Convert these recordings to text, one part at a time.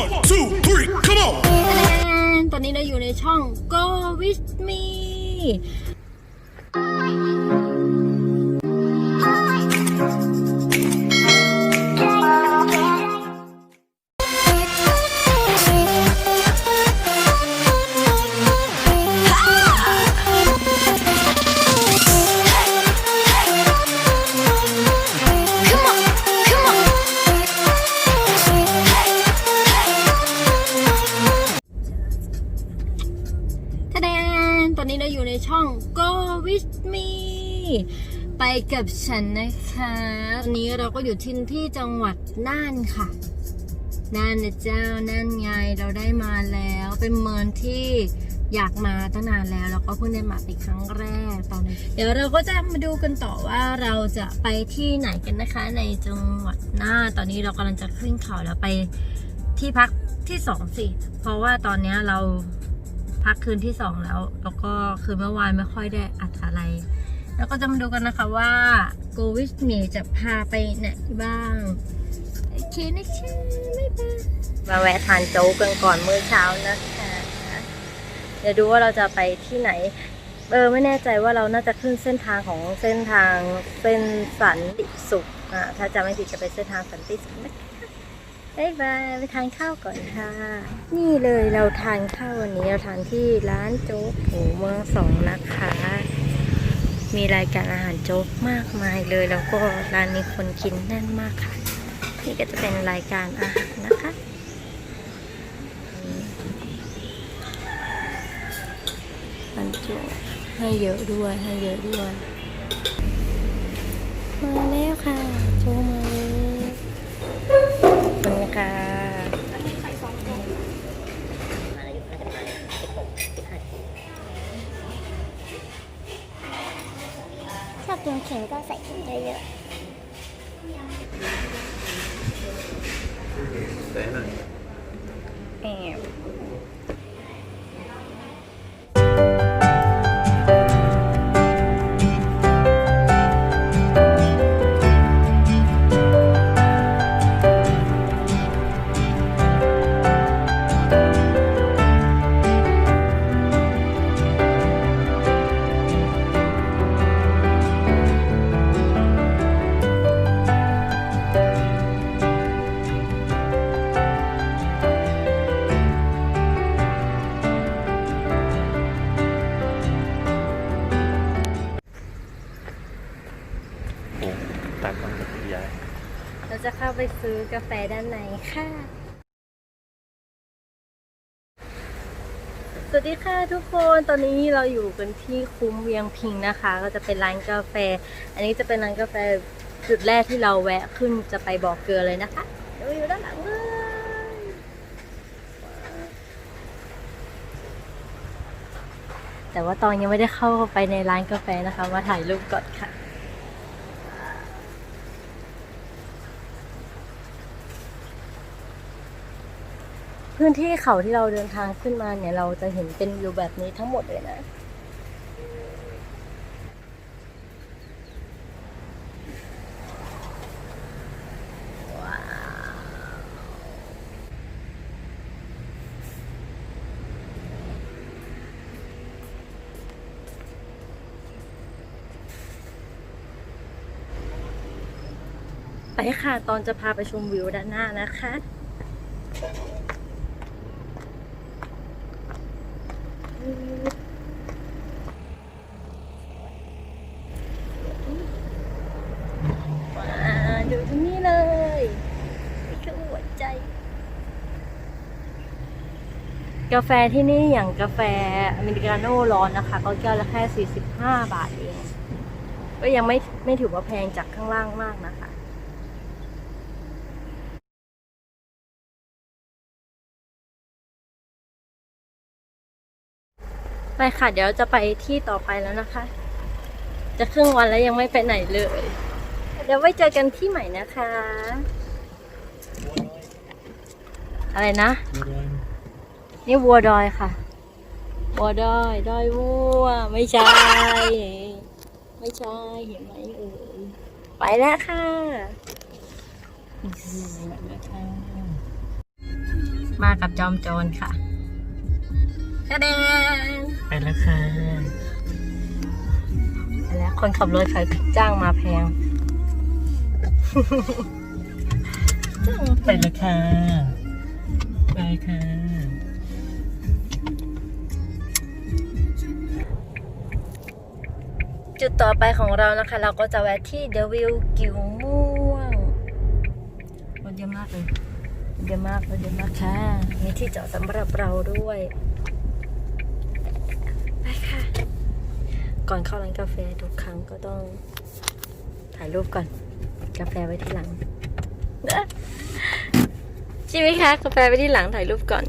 One, two, three, come on! ตอนนี้เราอยู่ในช่อง Go with me นตอนนี้เราอยู่ในช่อง Go with me ไปกับฉันนะคะตอนนี้เราก็อยู่ที่ที่จังหวัดน่านค่ะน่านนะเจ้าน่านไงเราได้มาแล้ว เป็นเมืองที่อยากมาตั้งนานแล้วแล้วก็เพิ่งได้มาเป็นครั้งแรกตอนนี้ เดี๋ยวเราก็จะมาดูกันต่อว่าเราจะไปที่ไหนกันนะคะ ในจังหวัดน่านตอนนี้เรากำลังจะขึ้นเขาแล้วไปที่พักที่สองสิเพราะว่าตอนนี้เรา พักคืนที่สองแล้ว แล้วก็คืนเมื่อวานไม่ค่อยได้อัดอะไร แล้วก็จะมาดูกันนะคะว่า Go with me จะพาไปไหนบ้างโอเคนะคะไม่ไปมาแวะทานโจ๊กกันก่อนมื้อเช้านะคะเดี๋ยวดูว่าเราจะไปที่ไหนเออไม่แน่ใจว่าเราน่าจะขึ้นเส้นทางของเส้นทางเส้นสันติสุขอ่าถ้าจำไม่ผิดจะเป็นเส้นทางสันติสุขนะคะ บายบายไปทานข้าวก่อนค่ะ นี่เลยเราทานข้าววันนี้เราทานที่ร้านโจ๊กหูเมืองสองนะคะ มีรายการอาหารโจ๊กมากมายเลยแล้วก็ร้านนี้คนกินแน่นมากค่ะ นี่ก็จะเป็นรายการอาหารนะคะร้านโจ๊กให้เยอะด้วยให้เยอะด้วย มาแล้วค่ะโจ๊กมา คุณค่ะ ชอบกินเค็มก็ใส่เค็มเยอะแอบ กาแฟด้านในค่ะ สวัสดีค่ะทุกคน ตอนนี้เราอยู่กันที่คุ้มเวียงพิงนะคะ ก็จะเป็นร้านกาแฟ อันนี้จะเป็นร้านกาแฟจุดแรกที่เราแวะขึ้นจะไปบอกเกลือเลยนะคะเดี๋ยวอยู่ด้านหลังเลยแต่ว่าตอนยังไม่ได้เข้าไปในร้านกาแฟนะคะ มาถ่ายรูปก่อนค่ะ พื้นที่เขาที่เราเดินทางขึ้นมาเนี่ย เราจะเห็นเป็นวิวแบบนี้ทั้งหมดเลยนะว้าวไปค่ะ ตอนจะพาไปชมวิวด้านหน้านะคะ ว้าวดูที่นี่เลยนี่คือหัวใจ กาแฟที่นี่อย่างกาแฟอเมริกาโน่ร้อนนะคะ ก็แก้วละแค่ 45 บาทเอง ก็ยังไม่ไม่ถือว่าแพงจากข้างล่างมากนะคะไปค่ะ เดี๋ยวจะไปที่ต่อไปแล้วนะคะ จะครึ่งวันแล้วยังไม่ไปไหนเลย เดี๋ยวไว้เจอกันที่ใหม่นะคะ อะไรนะ นี่วัวดอยค่ะ วัวดอยดอยวัว ไม่ใช่ ไม่ใช่เห็นไหมเอ่ยไปแล้วค่ะไปแล้วค่ะมากับจอมโจรค่ะกระเดนไปแล้วค่ะไปแล้วคนขับรถเขาจ้างมาแพง ไปแล้วค่ะ ไปค่ะ จุดต่อไปของเรานะคะ เราก็จะแวะที่เดวิลกิวม่วงรถเยอะมากเลยเยอะมากรถเยอะมากค่ะ มีที่จอดสำหรับเราด้วย ไปค่ะ ก่อนเข้าร้านกาแฟทุกครั้งก็ต้องถ่ายรูปก่อน กาแฟไว้ที่หลังใช่ไหมคะ กาแฟไว้ที่หลังถ่ายรูปก่อน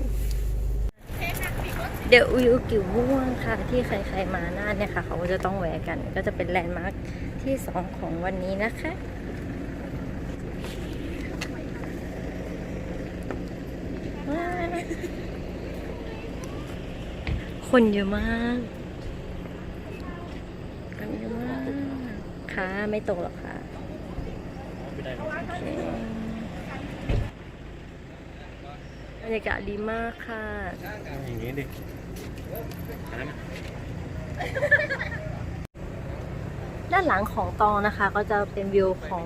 เดียวิวกิวม่วงค่ะ ที่ใครๆมาน่านเนี่ยค่ะ เขาก็จะต้องแวะกัน ก็จะเป็นแลนด์มาร์คที่สองของวันนี้นะคะคนเยอะมากคนเยอะมากค่ะไม่ตกหรอกค่ะบรรยากาศดีมากค่ะ อย่างนี้ดิ ด้านหลังของตองนะคะ ก็จะเป็นวิวของ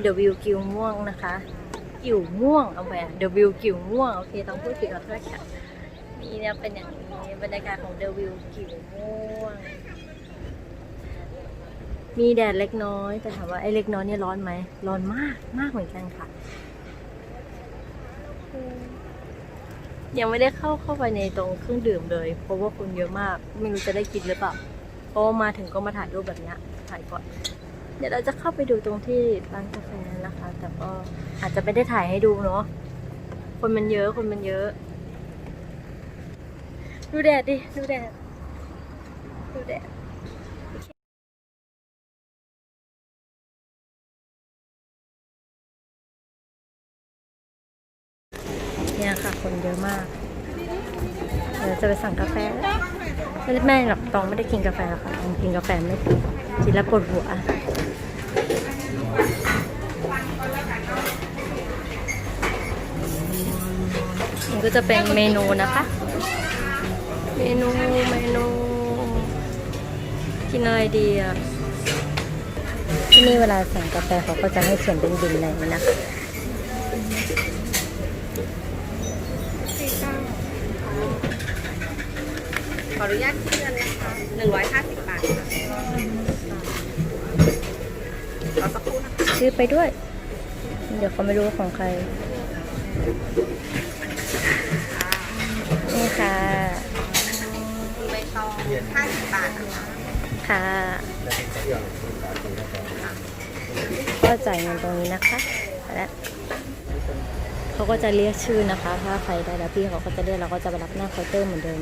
เดอะวิวกิวม่วงนะคะกิวม่วงเอาไปเดอะวิวกิวม่วงโอเคต้องพูดผิดขอโทษค่ะนี่เนี่ยเป็นอย่างนี้บรรยากาศของเดอะวิวกิวม่วงมีแดดเล็กน้อย แต่ถามว่าไอ้เล็กน้อยเนี่ยร้อนไหมร้อนมากมากเหมือนกันค่ะ ยังไม่ได้เข้าเข้าไปในตรงเครื่องดื่มเลย เพราะว่าคนเยอะมาก ไม่รู้จะได้กินหรือเปล่าเพราะมาถึงก็มาถ่ายรูปแบบนี้ถ่ายก่อน เดี๋ยวเราจะเข้าไปดูตรงที่ร้านกาแฟนะคะ แต่ก็อาจจะไม่ได้ถ่ายให้ดูเนาะคนมันเยอะคนมันเยอะ ดูแดดดิดูแดดดูแดด ไม่ได้แม่หรอกตองไม่ได้กินกาแฟหรอกค่ะตองกินกาแฟไม่เป็นกินแล้วปวดหัวมันก็จะเป็นเมนูนะคะ เมนูเมนู กินอะไรดีอะที่นี่เวลาสั่งกาแฟเขาก็จะให้เขียนเป็นบินอะไรนะคะ ขออนุญาตคิดเงินนะคะหนึ่งร้อยห้าสิบบาทค่ะรอสักครู่นะคะชื่อไปด้วย เดี๋ยวเขาไม่รู้ว่าของใคร นี่ค่ะ มีใบตองห้าสิบบาทนะคะค่ะ ก็จ่ายเงินตรงนี้นะคะและเขาก็จะเรียกชื่อนะคะ ถ้าใครได้แล้วพี่เขาก็จะเรียกเราก็จะไปรับหน้าเคาน์เตอร์เหมือนเดิม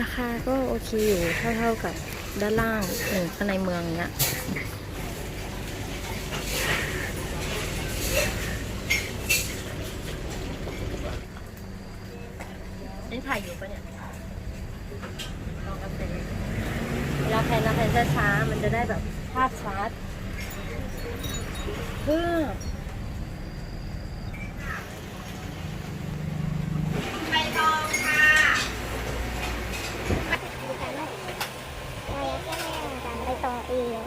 ราคาก็โอเคอยู่เท่าๆกับด้านล่างหนึ่งข้างในเมืองเนี้ยนี่ถ่ายอยู่ปะเนี่ยลองกาแฟเวลาแพนนะแพนช้าๆมันจะได้แบบภาพชัดเพื่อ อะไรก็ไม่เหมือนกันไปต่อเอง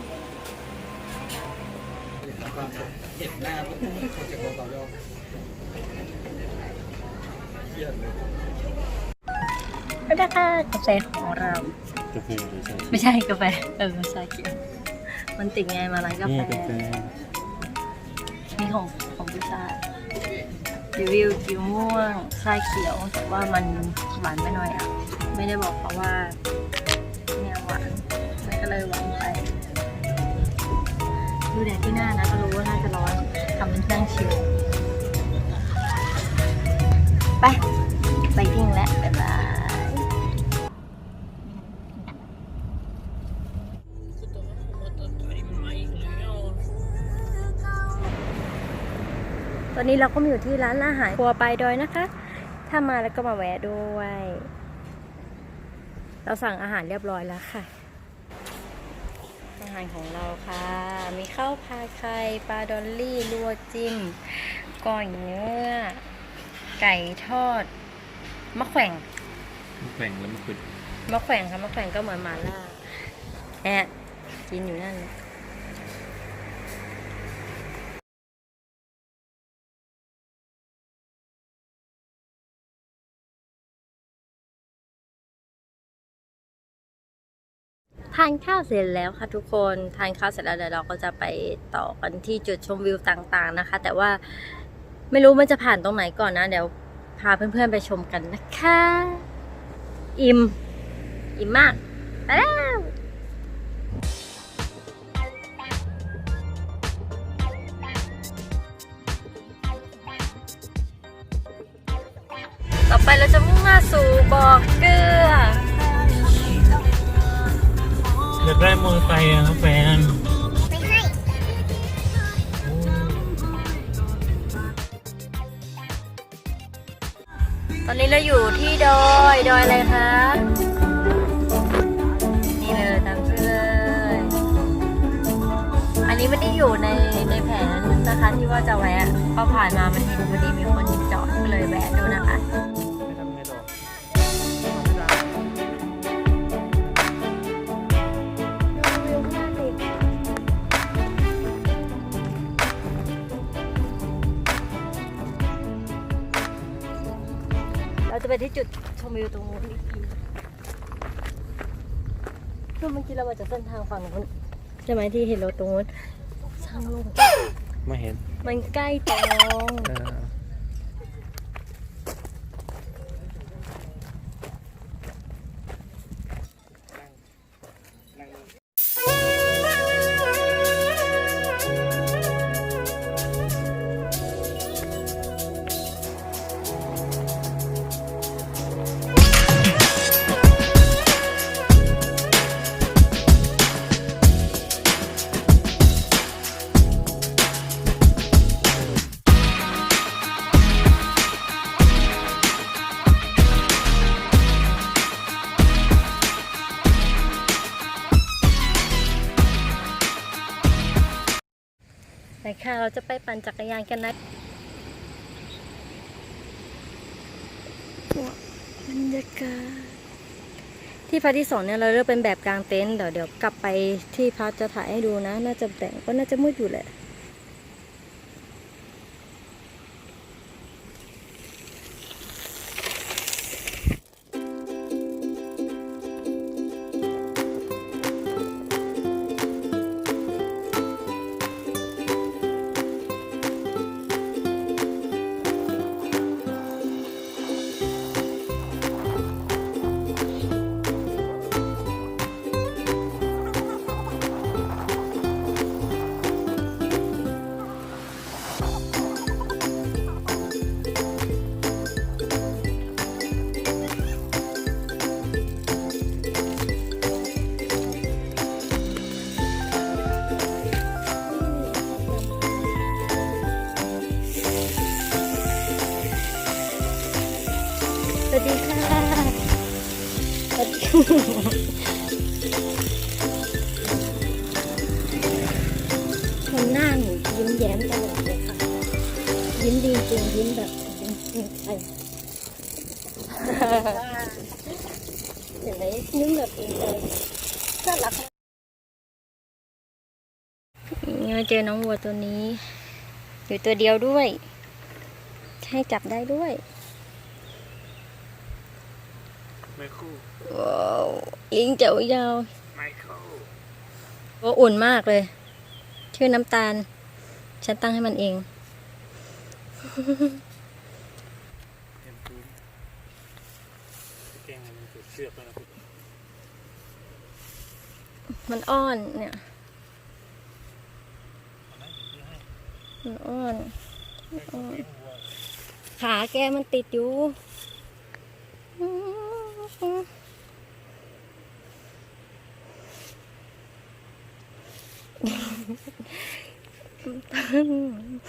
ไม่ได้ค่ะกาแฟของเรา กาแฟหรือชาไม่ใช่กาแฟเออชาเขียวมันติดไงมาร้านกาแฟกาแฟนี่ของของผู้ชายรีวิวกิวม่วงชาเขียว แต่ว่ามันหวานไปหน่อยอะ ไม่ได้บอกเพราะว่า ดูแดดที่หน้านะก็รู้ว่าน่าจะร้อนทำเป็นเครื่องชิลไป ไปทิ้งแล้วบ๊ายบายตอนนี้เราก็มาอยู่ที่ร้านอาหารครัวปดอยนะคะ ถ้ามาแล้วก็มาแวะด้วย เราสั่งอาหารเรียบร้อยแล้วค่ะาหารของเราค่ะ มีข้าวพาไข่ปลาดอลลี่ลวกจิ้มก้อยเนื้อ ไก่ทอด มะแขว่งแข่งแล้วมันขึ้นมะแขว่งค่ะมะแขว่งก็เหมือนหมาล่าแอะกินอยู่นั่น ทานข้าวเสร็จแล้วค่ะทุกคนทานข้าวเสร็จแล้วเดี๋ยวเราก็จะไปต่อกันที่จุดชมวิวต่างๆนะคะ แต่ว่าไม่รู้มันจะผ่านตรงไหนก่อนนะ เดี๋ยวพาเพื่อนๆไปชมกันนะคะ อิ่มอิ่มมากไปแล้ว อเตอร์ไซค์อะครับแฟนไม่ให้ตอนนี้เราอยู่ที่ดอยดอยอะไรคะ นี่เลยตามชื่อเลย อันนี้ไม่ได้อยู่ในในแผนนะคะที่ว่าจะแวะพอผ่านมามันเห็นพอดีมีคนจอดก็เลยแวะดูนะคะ จะไปที่จุดชมวิวตรงนู้นอีกทีคือเมื่อกี้เรามาจากเส้นทางฝั่งนู้นใช่ไหมที่เห็นรถตรงนู้นช่างลงไม่เห็น มันใกล้ตรง เออ เราจะไปปั่นจักรยานกันนะบรรยากาศที่พักที่สองเนี่ยเราเลือกเป็นแบบกลางเต็นท์เดี๋ยวเดี๋ยวกลับไปที่พักจะถ่ายให้ดูนะ น่าจะแต่งก็น่าจะมืดอยู่แหละ ยิ้มแย้มตลอดเลยค่ะยิ้มดีจริงยิ้มแบบยิ้มจริงใจเห็นไหมยิ้มแบบจริงใจน่ารักมาเราเจอน้องวัวตัวนี้ อยู่ตัวเดียวด้วย ให้จับได้ด้วยไมเคิลว้าวลิงเจ๋วยาวไมเคิลโอ้อุ่นมากเลย ชื่อน้ำตาล ฉันตั้งให้มันเองมันอ้อนเนี่ยมันอ้มันอ้อน ขาแกมันติดอยู่ 음, 다른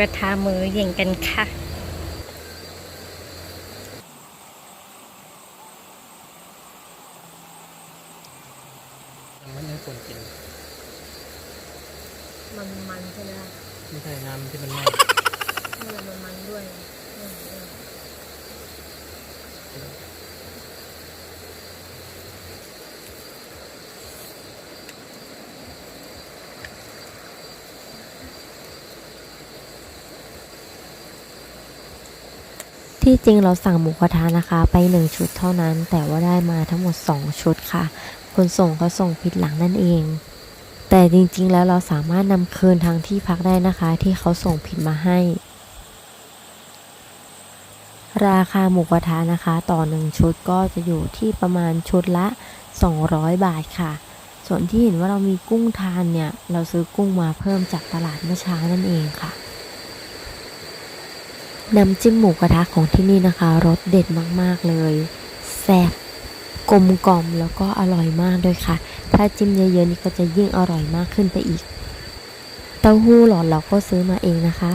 ระทะมือเย็นกันค่ะ ยังไม่ได้ควรกิน มันมันใช่ไหม ไม่ใช่น้ำที่มันไหม้ นี่มันมันด้วย ที่จริงเราสั่งหมูกระทะนะคะ ไปหนึ่งชุดเท่านั้น แต่ว่าได้มาทั้งหมด 2 ชุดค่ะ คนส่งเขาส่งผิดหลังนั่นเอง แต่จริงๆแล้วเราสามารถนำคืนทางที่พักได้นะคะ ที่เขาส่งผิดมาให้ ราคาหมูกระทะนะคะ ต่อหนึ่งชุดก็จะอยู่ที่ประมาณชุดละ 200 บาทค่ะ ส่วนที่เห็นว่าเรามีกุ้งทานเนี่ย เราซื้อกุ้งมาเพิ่มจากตลาดเมื่อเช้านั่นเองค่ะ น้ำจิ้มหมูกระทะของที่นี่นะคะรสเด็ดมากๆเลยแซ่บกลมกล่อมแล้วก็อร่อยมากด้วยค่ะ ถ้าจิ้มเยอะๆนี่ก็จะยิ่งอร่อยมากขึ้นไปอีก เต้าหู้หลอดเราก็ซื้อมาเองนะคะ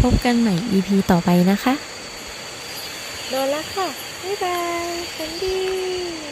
พบกันใหม่ EP ต่อไปนะคะโดนแล้วค่ะ บ๊ายบายสันดี